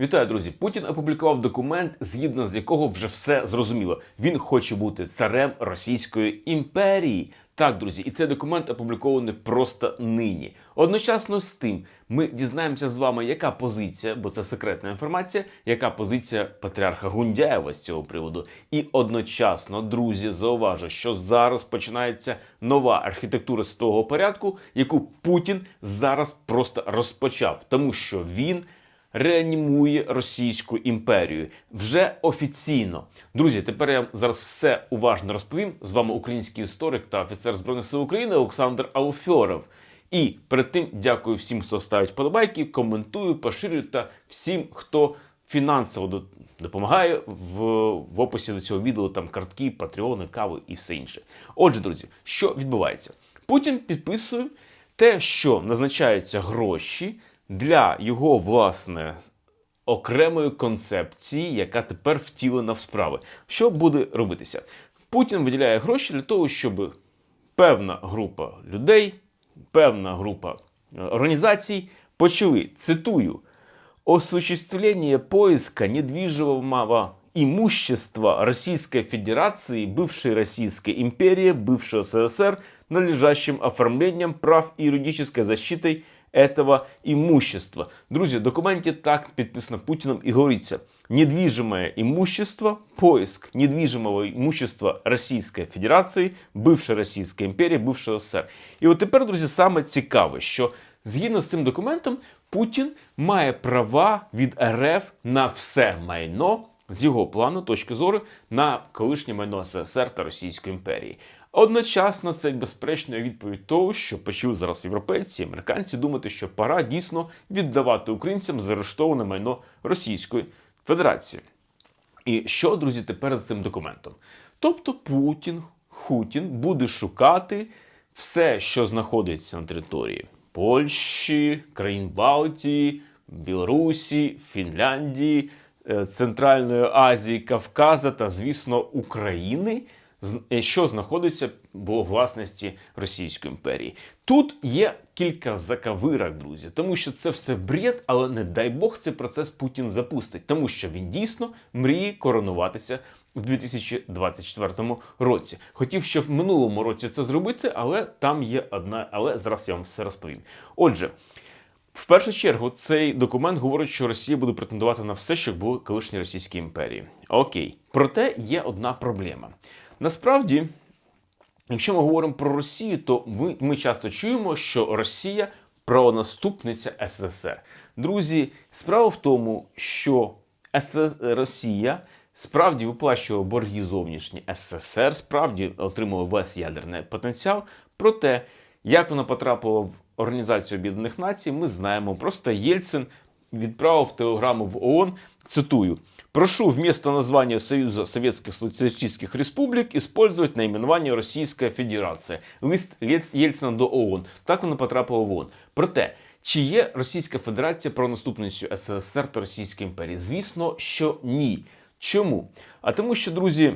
Вітаю, друзі! Путін опублікував документ, згідно з якого вже все зрозуміло. Він хоче бути царем Російської імперії. Так, друзі, і цей документ опублікований просто нині. Одночасно з тим, ми дізнаємося з вами, яка позиція, бо це секретна інформація, яка позиція патріарха Гундяєва з цього приводу. І одночасно, друзі, зауважу, що зараз починається нова архітектура світового порядку, яку Путін зараз просто розпочав, тому що він реанімує Російську імперію вже офіційно. Друзі, тепер я зараз все уважно розповім. З вами український історик та офіцер збройних сил України Олександр Алфьоров. І перед тим дякую всім, хто ставить подобайки, коментує, поширює та всім, хто фінансово допомагає в, в описі до цього відео. Там картки, патреони, кави і все інше. Отже, друзі, що відбувається? Путін підписує те, що назначаються гроші для його власне окремої концепції, яка тепер втілена в справи. Що буде робитися? Путін виділяє гроші для того, щоб певна група людей, певна група е, організацій почали, цитую, осуществление поиска недвижимого имущества Российской Федерации, бывшей Российской империи, бывшего СССР, надлежащим оформлением прав и юридической защитой этого имущества. Друзі, в документі так підписано Путіном і говориться. Недвижимое имущество, поиск недвижимого имущества Російської Федерації, бившої Російської імперії, бившого СССР. І от тепер, друзі, саме цікаве, що згідно з цим документом Путін має права від РФ на все майно з його плану, точки зору, на колишнє майно СССР та Російської імперії. Одночасно це безперечно відповідь того, що почали зараз європейці, американці думати, що пора дійсно віддавати українцям заарештоване майно Російської Федерації. І що, друзі, тепер з цим документом? Тобто Путін, Хутін буде шукати все, що знаходиться на території Польщі, країн Балтії, Білорусі, Фінляндії, е, Центральної Азії, Кавказа та, звісно, України, що знаходиться в власності Російської імперії. Тут є кілька закавирок, друзі, тому що це все бред, але не дай Бог цей процес Путін запустить, тому що він дійсно мріє коронуватися в 2024 році. Хотів ще в минулому році це зробити, але там є одна, але зараз я вам все розповім. Отже. В першу чергу цей документ говорить, що Росія буде претендувати на все, що було колишній Російській імперії. Окей, проте є одна проблема. Насправді, якщо ми говоримо про Росію, то ми, ми часто чуємо, що Росія правонаступниця СССР. Друзі, справа в тому, що СС... Росія справді виплачувала борги зовнішні СССР, справді отримувала весь ядерний потенціал. Проте, як вона потрапила в Організацію Об'єднаних Націй, ми знаємо. Просто Єльцин відправив телеграму в ООН, цитую, «Прошу вместо названия Союза Советских Социалистических Республик использовать наименование Російська Федерація». Лист Єльц- Єльцина до ООН. Так вона потрапила в ООН. Проте, чи є Російська Федерація правонаступницею СССР та Російської імперії? Звісно, що ні. Чому? А тому, що, друзі,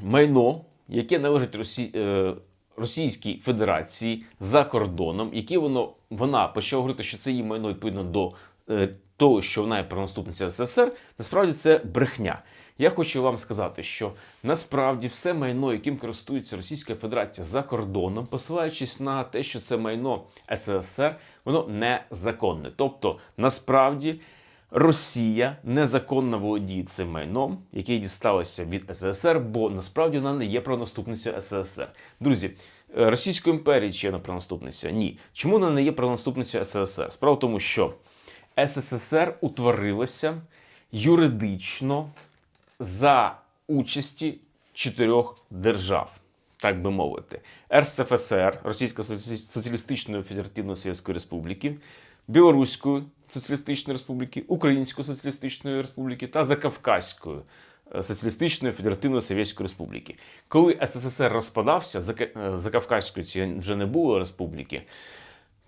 майно, яке належить Росі... е, Російській Федерації за кордоном, яке воно вона почала говорити, що це її майно відповідно до е, того, що вона є правонаступниця СССР, насправді це брехня. Я хочу вам сказати, що насправді все майно, яким користується Російська Федерація за кордоном, посилаючись на те, що це майно СССР, воно незаконне. Тобто, насправді. Росія незаконно володіє цим майном, яке дісталося від СССР, бо насправді вона не є правонаступницею СССР. Друзі, е, Російської імперії чи є вона правонаступниця? Ні. Чому вона не є правонаступницею СССР? Справа в тому, що СССР утворилося юридично за участі чотирьох держав, так би мовити: РСФСР, Російської Соціалістичної Федеративної Совєтської Республіки, Білоруської Соціалістичної Республіки, Української Соціалістичної Республіки та Закавказької е, Соціалістичної Федеративної Совєтської Республіки. Коли СССР розпадався, Зака- е, Закавказької вже не було республіки,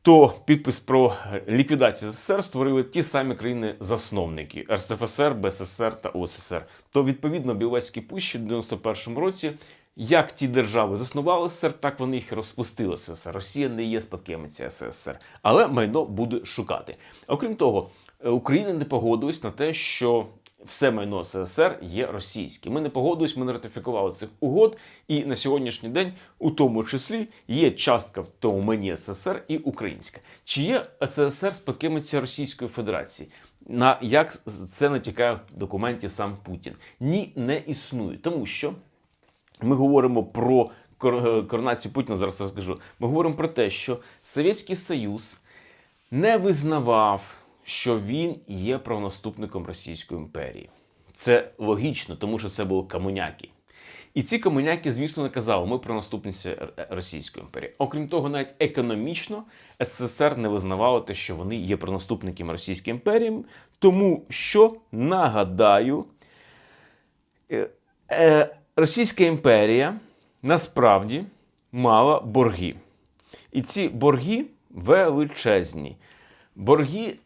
то підпис про ліквідацію СССР створили ті самі країни-засновники РСФСР, БССР та УССР. То відповідно Біловезький пущі в 91-му році. Як ті держави заснували СССР, так вони їх розпустили СССР. Росія не є спадкоємиця СССР, але майно буде шукати. Окрім того, е, Україна не погодилась на те, що все майно СССР є російське. Ми не погодились, ми не ратифікували цих угод, і на сьогоднішній день, у тому числі, є частка в тому мені СССР і українська. Чи є СССР спадкоємиця Російської Федерації? На як це натякає в документі сам Путін? Ні, не існує, тому що ми говоримо про е, коронацію Путіна. Зараз розкажу. Ми говоримо про те, що Совєтський Союз не визнавав, що він є правонаступником Російської імперії. Це логічно, тому що це були комуняки. І ці комуняки, звісно, не казали, ми правонаступниці Р- Російської імперії. Окрім того, навіть економічно СССР не визнавало те, що вони є правонаступниками Російської імперії, тому що нагадаю, е, е, Російська імперія насправді мала борги. І ці борги величезні. Борги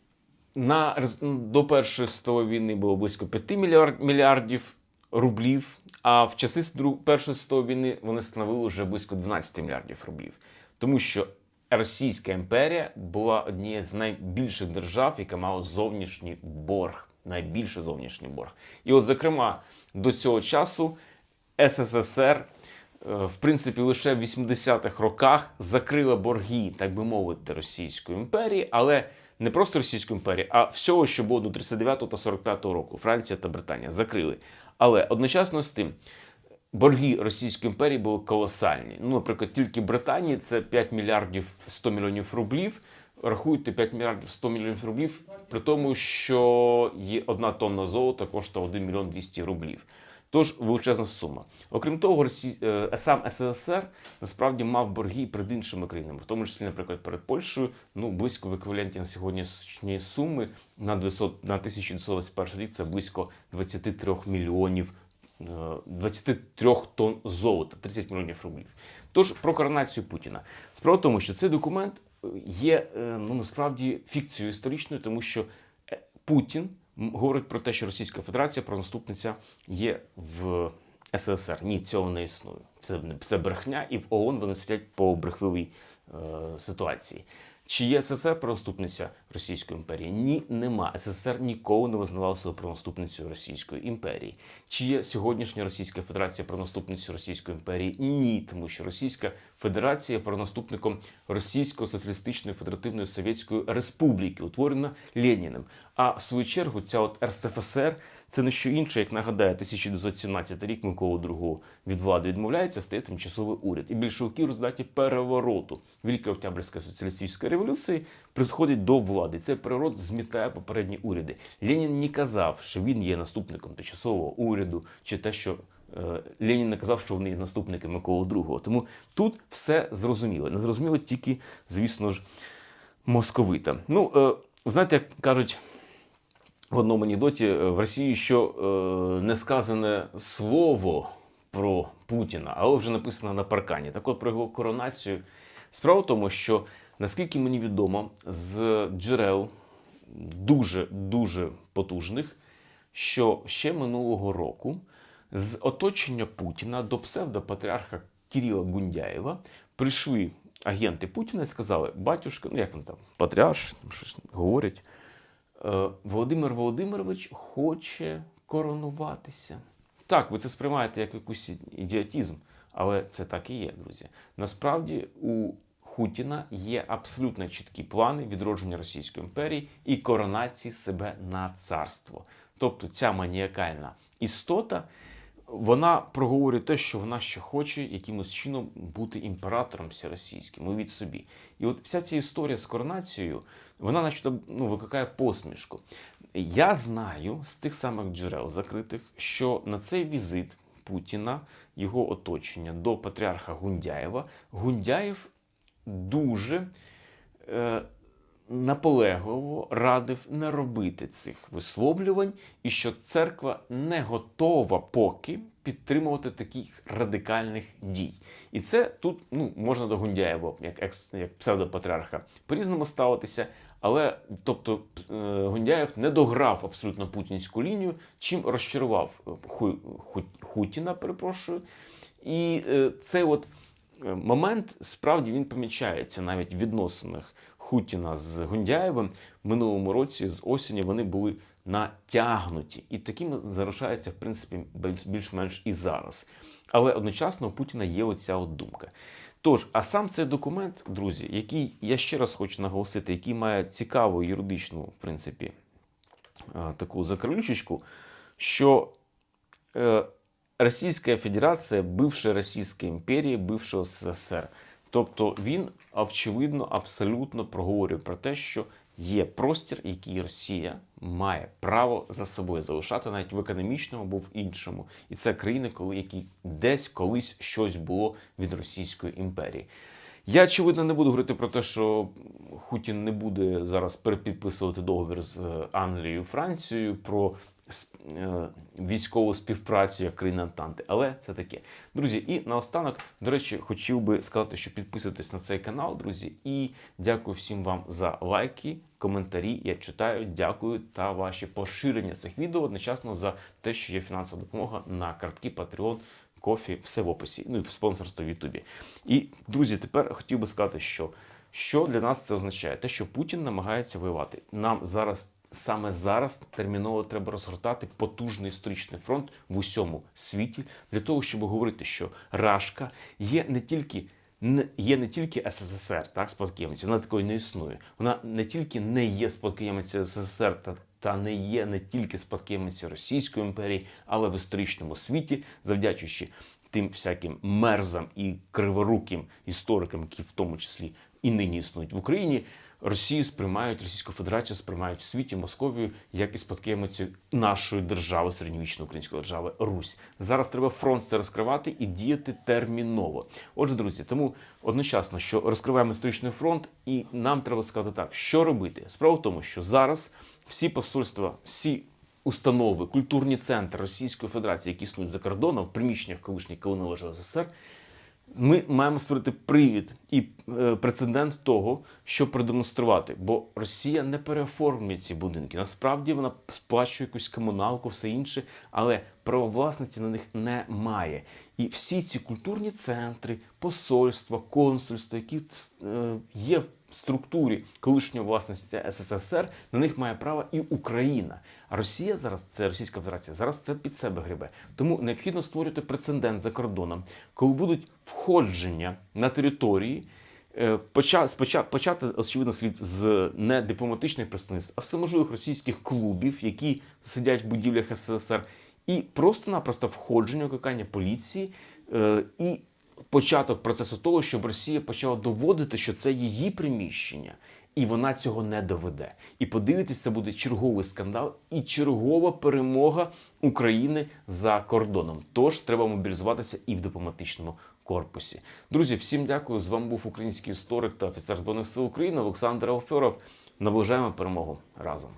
на, рез- до Першої світової війни було близько 5 мільярд, мільярдів рублів, а в часи Першої світової війни вони становили вже близько 12 мільярдів рублів. Тому що Російська імперія була однією з найбільших держав, яка мала зовнішній борг, найбільший зовнішній борг. І от, зокрема, до цього часу СССР, е, в принципі, лише в 80-х роках закрила борги, так би мовити, Російської імперії, але не просто Російської імперії, а всього, що було до 39 та 45 року. Франція та Британія закрили. Але одночасно з тим. Борги Російської імперії були колосальні. Ну, наприклад, тільки Британії це 5 мільярдів 100 мільйонів рублів. Рахуйте 5 мільярдів 100 мільйонів рублів, при тому, що є одна тонна золота коштує 1 мільйон 200 рублів. Тож величезна сума. Окрім того, Росі... е, сам СССР насправді мав борги перед іншими країнами, в тому числі, наприклад, перед Польщею, ну близько в еквіваленті на сьогоднішньої суми на 200... на 1921 рік це близько 23 мільйонів е, 23 тонн золота, 30 мільйонів рублів. Тож про коронацію Путіна. Справа в тому, що цей документ е, є е, ну насправді фікцією історичною, тому що е, Путін говорить про те, що Російська Федерація про наступниця є в СССР. Ні, цього не існує. Це це брехня, і в ООН вони сидять по брехливій е, ситуації. Чи є СССР правонаступниця Російської імперії? Ні, нема. СССР ніколи не визнавав себе правонаступницею Російської імперії. Чи є сьогоднішня Російська Федерація правонаступницею Російської імперії? Ні, тому що Російська Федерація є правонаступником Російської соціалістичної федеративної Совєтської Республіки, утворена Леніним. А в свою чергу ця от РСФСР це не що інше, як нагадає 1917 рік Микола II від влади відмовляється, стає тимчасовий уряд. І більшовики в результаті перевороту Великої Октябрьської соціалістичної революції приходять до влади. Цей переворот змітає попередні уряди. Ленін не казав, що він є наступником тимчасового уряду, чи те, що е, Ленін не казав, що вони є наступники Миколи II. Тому тут все зрозуміло. Не зрозуміло тільки, звісно ж, московита. Ну, е, знаєте, як кажуть в одному анекдоті е, в Росії, що е, не сказане слово про Путіна, але вже написано на паркані. Так от про його коронацію. Справа в тому, що наскільки мені відомо, з джерел дуже дуже потужних, що ще минулого року з оточення Путіна до псевдопатріарха Кирила Гундяєва прийшли агенти Путіна і сказали: батюшка, ну як він там, патріарш, там щось говорять. Е, Володимир Володимирович хоче коронуватися. Так, ви це сприймаєте як якийсь ідіотізм, але це так і є, друзі. Насправді у Хутіна є абсолютно чіткі плани відродження Російської імперії і коронації себе на царство. Тобто ця маніакальна істота, вона проговорює те, що вона ще хоче якимось чином бути імператором всеросійським, уявіть собі. І от вся ця історія з коронацією, вона начебто ну, викликає посмішку. Я знаю з тих самих джерел закритих, що на цей візит Путіна, його оточення до патріарха Гундяєва, Гундяєв дуже е, наполегливо радив не робити цих висловлювань, і що церква не готова поки підтримувати таких радикальних дій. І це тут ну, можна до Гундяєва, як, екс, як псевдопатріарха, по-різному ставитися. Але тобто е, Гундяєв не дограв абсолютно путінську лінію, чим розчарував е, Ху, Ху, Хутіна, перепрошую. І е, цей от момент справді він помічається навіть в відносинах Хутіна з Гундяєвим в минулому році з осені вони були натягнуті, і такими залишаються в принципі більш- більш-менш і зараз. Але одночасно у Путіна є оця от думка. Тож, а сам цей документ, друзі, який я ще раз хочу наголосити, який має цікаву юридичну, в принципі, е, таку закрилючечку, що е, Російська Федерація, бивша Російська імперія, бившого СССР. Тобто він, очевидно, абсолютно проговорює про те, що є простір, який Росія має право за собою залишати навіть в економічному або в іншому. І це країни, коли які десь колись щось було від Російської імперії. Я очевидно не буду говорити про те, що Хутін не буде зараз перепідписувати договір з е, Англією, Францією про військову співпрацю як країна Антанти, але це таке. Друзі, і наостанок, до речі, хотів би сказати, що підписуйтесь на цей канал, друзі, і дякую всім вам за лайки, коментарі. Я читаю, дякую та ваші поширення цих відео одночасно за те, що є фінансова допомога на картки Patreon. Кофі, все в описі, ну і спонсорство в Ютубі. І друзі, тепер хотів би сказати, що що для нас це означає? Те, що Путін намагається воювати. Нам зараз, саме зараз, терміново треба розгортати потужний історичний фронт в усьому світі для того, щоб говорити, що Рашка є не тільки. Є не тільки СССР, так, спадкоємиця, вона такої не існує. Вона не тільки не є спадкоємицею СССР та, та не є не тільки спадкоємицею Російської імперії, але в історичному світі, завдячуючи тим всяким мерзам і криворуким історикам, які в тому числі і нині існують в Україні, Росію сприймають, Російську Федерацію сприймають в світі Московію як і спадкоємицю нашої держави, середньовічної української держави Русь. Зараз треба фронт це розкривати і діяти терміново. Отже, друзі, тому одночасно, що розкриваємо історичний фронт, і нам треба сказати так, що робити. Справа в тому, що зараз всі посольства, всі установи, культурні центри Російської Федерації, які існують за кордоном, в приміщеннях колишніх, коли належав СССР, ми маємо створити привід і е, прецедент того, що продемонструвати, бо Росія не переоформлює ці будинки. Насправді вона сплачує якусь комуналку, все інше, але право власності на них немає. І всі ці культурні центри, посольства, консульства, які е, є в структурі колишньої власності СССР, на них має право і Україна. А Росія зараз це Російська Федерація, зараз це під себе гребе. Тому необхідно створювати прецедент за кордоном, коли будуть входження на території. е, поча- почати, очевидно, слід з не дипломатичних представництв, а всеможливих російських клубів, які сидять в будівлях СССР, і просто-напросто входження, викликання поліції е, і початок процесу того, щоб Росія почала доводити, що це її приміщення, і вона цього не доведе. І подивитись, це буде черговий скандал і чергова перемога України за кордоном. Тож треба мобілізуватися і в дипломатичному корпусі. Друзі, всім дякую. З вами був український історик та офіцер збройних сил України Олександр Алферов. Наближаємо перемогу разом.